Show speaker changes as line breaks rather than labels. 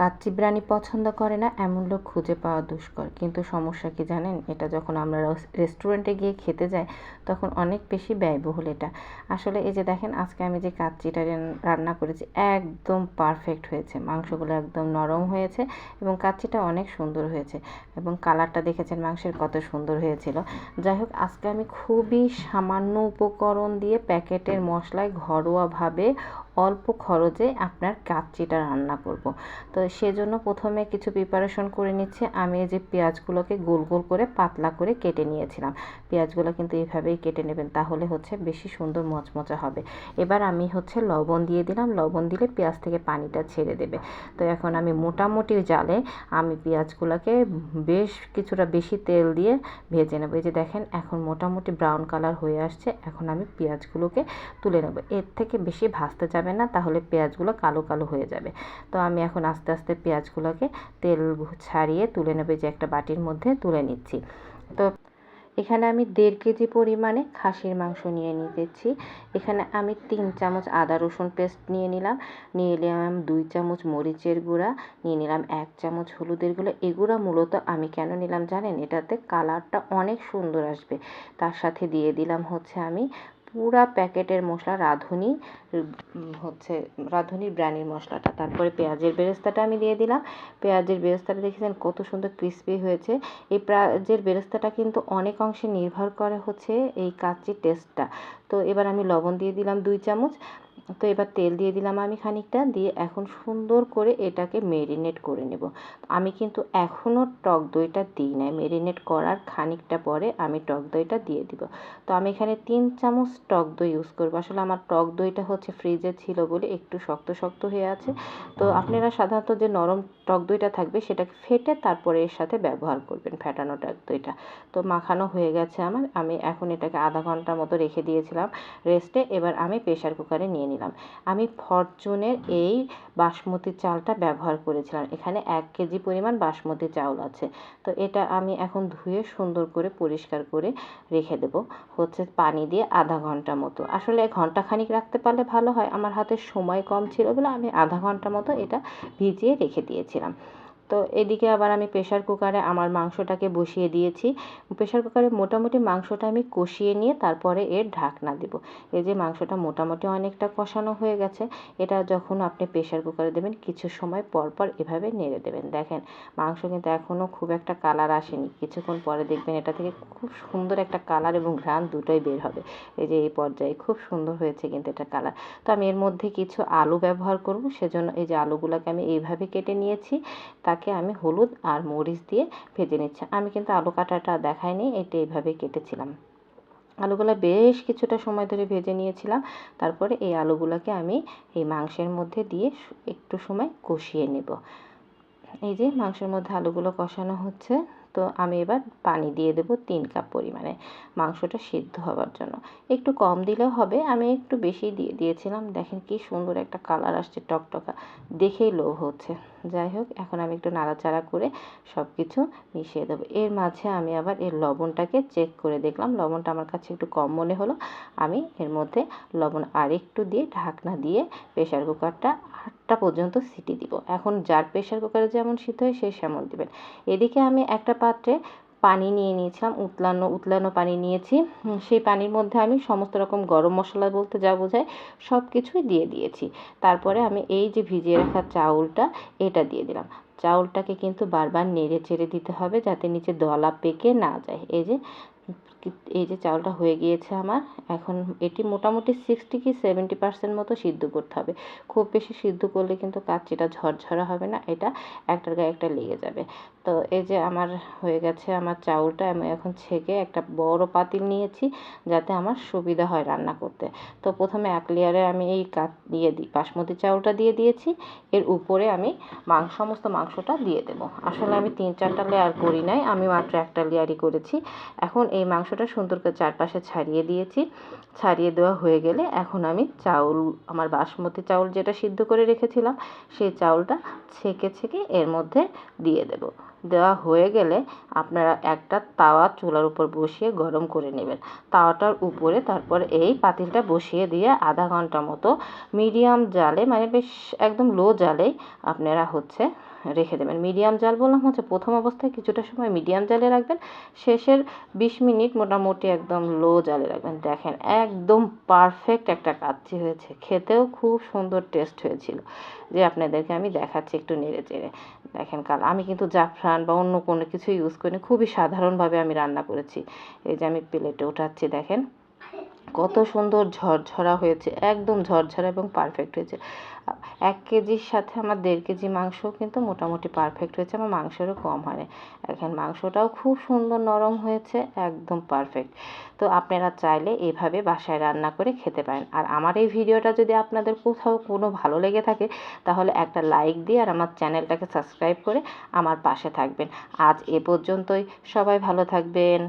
কাচ্চি বিরিয়ানি পছন্দ করে না, এমন লোক খুঁজে পাওয়া দুষ্কর। কিন্তু সমস্যা কি জানেন? এটা যখন আমরা রেস্টুরেন্টে গিয়ে খেতে যাই, তখন অনেক বেশি ব্যয়বহুল এটা। আসলে এই যে দেখেন, আজকে আমি যে কাচ্চিটা রান্না করেছি, একদম পারফেক্ট হয়েছে। মাংসগুলো একদম নরম হয়েছে এবং কাচ্চিটা অনেক সুন্দর হয়েছে এবং কালারটা দেখেছেন, মাংসের কত সুন্দর হয়েছিল। যাই হোক, আজকে আমি খুবই সামান্য উপকরণ দিয়ে প্যাকেটের মশলায় ঘরোয়াভাবে অল্প খরচে আপনার কাচ্চিটা রান্না করব। তো সেজন্য প্রথমে কিছু প্রিপারেশন করে নিচ্ছি। আমি এই যে পেঁয়াজগুলোকে গোল গোল করে পাতলা করে কেটে নিয়েছিলাম। পেঁয়াজগুলো কিন্তু এইভাবেই কেটে নেবেন, তাহলে হচ্ছে বেশি সুন্দর মচমচা হবে। এবার আমি হচ্ছে লবণ দিয়ে দিলাম। লবণ দিলে পেঁয়াজ থেকে পানিটা ছেড়ে দেবে। তো এখন আমি মোটামুটি জালে আমি পেঁয়াজগুলোকে বেশ কিছুটা বেশি তেল দিয়ে ভেজে নেব। এই যে দেখেন, এখন মোটামুটি ব্রাউন কালার হয়ে আসছে। এখন আমি পেঁয়াজগুলোকে তুলে নেব। এর থেকে বেশি ভাজতে যাবে না, তাহলে পেঁয়াজগুলো কালো কালো হয়ে যাবে। তো আমি এখন আস্তে আস্তে পেঁয়াজগুলোকে তেল ছাড়িয়ে তুলে নেবে যে একটা বাটির মধ্যে তুলে নিচ্ছি। তো এখানে আমি দেড় কেজি পরিমাণে খাসির মাংস নিয়ে নিতেছি এখানে আমি তিন চামচ আদা রসুন পেস্ট নিয়ে নিলাম নিয়ে নিলাম দুই চামচ মরিচের গুঁড়া, নিয়ে নিলাম এক চামচ হলুদের গুঁড়া। এগুলো মূলত আমি কেন নিলাম জানেন? এটাতে কালারটা অনেক সুন্দর আসবে। তার সাথে দিয়ে দিলাম হচ্ছে আমি পুরা প্যাকেটের মশলা রাঁধুনি হচ্ছে রাঁধুনির ব্রানির মশলাটা। তারপরে পেঁয়াজের বেরেস্তাটা আমি দিয়ে দিলাম। পেঁয়াজের বেরেস্তাটা দেখেছেন কত সুন্দর ক্রিস্পি হয়েছে। এই পেঁয়াজের বেরেস্তাটা কিন্তু অনেক অংশে নির্ভর করে হচ্ছে এই কাচ্চির টেস্টটা তো এবার আমি লবণ দিয়ে দিলাম দুই চামচ। তো এবার তেল দিয়ে দিলাম আমি খানিকটা। দিয়ে এখন সুন্দর করে এটাকে মেরিনেট করে নেব। আমি কিন্তু এখনও টক দইটা দিই নাই। মেরিনেট করার খানিকটা পরে আমি টক দইটা দিয়ে দিব। তো আমি এখানে তিন চামচ টক দই ইউজ করব। আসলে আমার টক দইটা হচ্ছে ফ্রিজে ছিল বলে একটু শক্ত শক্ত হয়ে আছে। তো আপনারা সাধারণত যে নরম টক দইটা থাকবে সেটাকে ফেটে তারপরে এর সাথে ব্যবহার করবেন ফেটানো টক দইটা। তো মাখানো হয়ে গেছে আমার। আমি এখন এটাকে আধা ঘণ্টার মতো রেখে দিয়েছিলাম। রেস্টে এবার আমি প্রেশার কুকারে নিয়ে নিলাম। আমি ফরচুনের এই বাসমতি চালটা ব্যবহার করেছিলাম। এখানে এক কেজি পরিমাণ বাসমতি চাউল আছে। তো এটা আমি এখন ধুয়ে সুন্দর করে পরিষ্কার করে রেখে দেব। হচ্ছে পানি দিয়ে আধা ঘণ্টা মতো। আসলে ঘণ্টা খানিক রাখতে পারলে ভালো হয়। আমার হাতে সময় কম ছিল বলে আমি আধা ঘণ্টা মতো এটা ভিজিয়ে রেখে দিয়েছিলাম। তো এদিকে আবার আমি প্রেশার কুকারে আমার মাংসটাকে বসিয়ে দিয়েছি। প্রেশার কুকারে মোটামুটি মাংসটা আমি কষিয়ে নিয়ে তারপরে এর ঢাকনা দেব। এই যে মাংসটা মোটামুটি অনেকটা কষানো হয়ে গেছে, এটা যখন আপনি প্রেশার কুকারে দেবেন, কিছু সময় পর পর এভাবে নেড়ে দেবেন। দেখেন, মাংস কিন্তু এখনও খুব একটা কালার আসেনি। কিছুক্ষণ পরে দেখবেন এটা থেকে খুব সুন্দর একটা কালার এবং ঘ্রাণ দুটোই বের হবে। এই যে এই পর্যায়ে খুব সুন্দর হয়েছে কিন্তু এটা কালার তো আমি এর মধ্যে কিছু আলু ব্যবহার করব, সেজন্য এই যে আলুগুলোকে আমি এইভাবে কেটে নিয়েছি। তাকে তাকে আমি হলুদ আর মরিচ দিয়ে ভেজে নিচ্ছি। আমি কিন্তু আলু কাটাটা দেখাইনি, এটা এইভাবে কেটেছিলাম। আলুগুলো বেশ কিছুটা সময় ধরে ভেজে নিয়েছিলাম। তারপরে এই আলুগুলোকে আমি এই মাংসের মধ্যে দিয়ে একটু সময় কষিয়ে নেব। এই যে মাংসের মধ্যে আলুগুলো কষানো হচ্ছে। তো আমি এবার পানি দিয়ে দেব তিন কাপ পরিমাণে। মাংসটা সিদ্ধ হওয়ার জন্য। একটু কম দিলেও হবে। আমি একটু বেশি দিয়ে দিয়েছিলাম। দেখেন কি সুন্দর একটা কালার আসছে টকটকা। দেখেই লোভ হচ্ছে। যাই হোক, এখন আমি একটু নাড়াচাড়া করে সব কিছু মিশিয়ে দেবো। এর মাঝে আমি আবার এর লবণটাকে চেক করে দেখলাম। লবণটা আমার কাছে একটু কম মনে হলো। আমি এর মধ্যে লবণ আরেকটু দিয়ে ঢাকনা দিয়ে প্রেশার কুকারটা আটটা পর্যন্ত সিটি দিব। এখন যার প্রেশার কুকারে যেমন সিদ্ধ হয়, সে সেমন দিবেন। এদিকে আমি একটা পাত্রে পানি নিয়ে নিয়েছিলাম, উতলানো উতলানো পানি নিয়েছি। সেই পানির মধ্যে আমি সমস্ত রকম গরম মশলা বলতে যা বোঝায় সব কিছুই দিয়ে দিয়েছি। তারপরে আমি এই যে ভিজিয়ে রাখা চাউলটা, এটা দিয়ে দিলাম। চাউলটাকে কিন্তু বারবার নেড়ে চেড়ে দিতে হবে যাতে নিচে দলা পেকে না যায়। এই যে এই যে চাউলটা হয়ে গিয়েছে আমার, এখন এটি মোটামুটি সিক্সটি কি সেভেন্টি পার্সেন্ট মতো সিদ্ধ করতে হবে। খুব বেশি সিদ্ধ করলে কিন্তু কাচ্চিটা ঝরঝরা হবে না, এটা একটার গায়ে একটা লেগে যাবে। তো এই যে আমার হয়ে গেছে আমার চাউলটা, আমি এখন ছেঁকে একটা বড় পাতিল নিয়েছি যাতে আমার সুবিধা হয় রান্না করতে। তো প্রথমে এক লেয়ারে আমি এই কাত দিয়ে দিই বাসমতি চাউলটা দিয়ে দিয়েছি। এর উপরে আমি মাংস, সমস্ত মাংসটা দিয়ে দেবো। আসলে আমি তিন চারটা লেয়ার করি নাই, আমি মাত্র একটা লেয়ারই করেছি। এখন এই মাংসটা সুন্দর করে চারপাশে ছাড়িয়ে দিয়েছি। ছাড়িয়ে দেওয়া হয়ে গেলে এখন আমি চাউল, আমার বাসমতি চাউল যেটা সিদ্ধ করে রেখেছিলাম, সেই চাউলটা ছেঁকে ছেঁকে এর মধ্যে দিয়ে দেবো। দেওয়া হয়ে গেলে আপনারা একটা তাওয়া চুলার উপর বসিয়ে গরম করে নেবেন। তাওয়াটার উপরে তারপর এই পাতিলটা বসিয়ে দিয়ে আধা ঘণ্টা মতো মিডিয়াম জালে মানে বেশ একদম লো জালেই আপনারা হচ্ছে রেখে দেবেন। মিডিয়াম জাল বললাম হচ্ছে প্রথম অবস্থায় কিছুটা সময় মিডিয়াম জালে রাখবেন, শেষের বিশ মিনিট মোটামুটি একদম লো জালে রাখবেন। দেখেন একদম পারফেক্ট একটা কাচ্চি হয়েছে, খেতেও খুব সুন্দর টেস্ট হয়েছিল। যে আপনাদেরকে আমি দেখাচ্ছি একটু নেড়ে চেড়ে। দেখেন কাল আমি কিন্তু জাফরান বা অন্য কোনো কিছু ইউজ করিনি, খুবই সাধারণভাবে আমি রান্না করেছি। এই যে আমি প্লেটে উঠাচ্ছি, দেখেন। কত সুন্দর ঝরঝরা হয়েছে, একদম ঝরঝরা এবং পারফেক্ট হয়েছে। এক কেজির সাথে আমার দেড় কেজি মাংস কিন্তু মোটামুটি পারফেক্ট হয়েছে, আমার মাংসেরও কম হয়নি। এখন মাংসটাও খুব সুন্দর নরম হয়েছে, একদম পারফেক্ট তো আপনারা চাইলে এভাবে বাসায় রান্না করে খেতে পারেন। আর আমার এই ভিডিওটা যদি আপনাদের কোথাও কোনো ভালো লেগে থাকে, তাহলে একটা লাইক দিয়ে আর আমার চ্যানেলটাকে সাবস্ক্রাইব করে আমার পাশে থাকবেন। আজ এ পর্যন্তই, সবাই ভালো থাকবেন।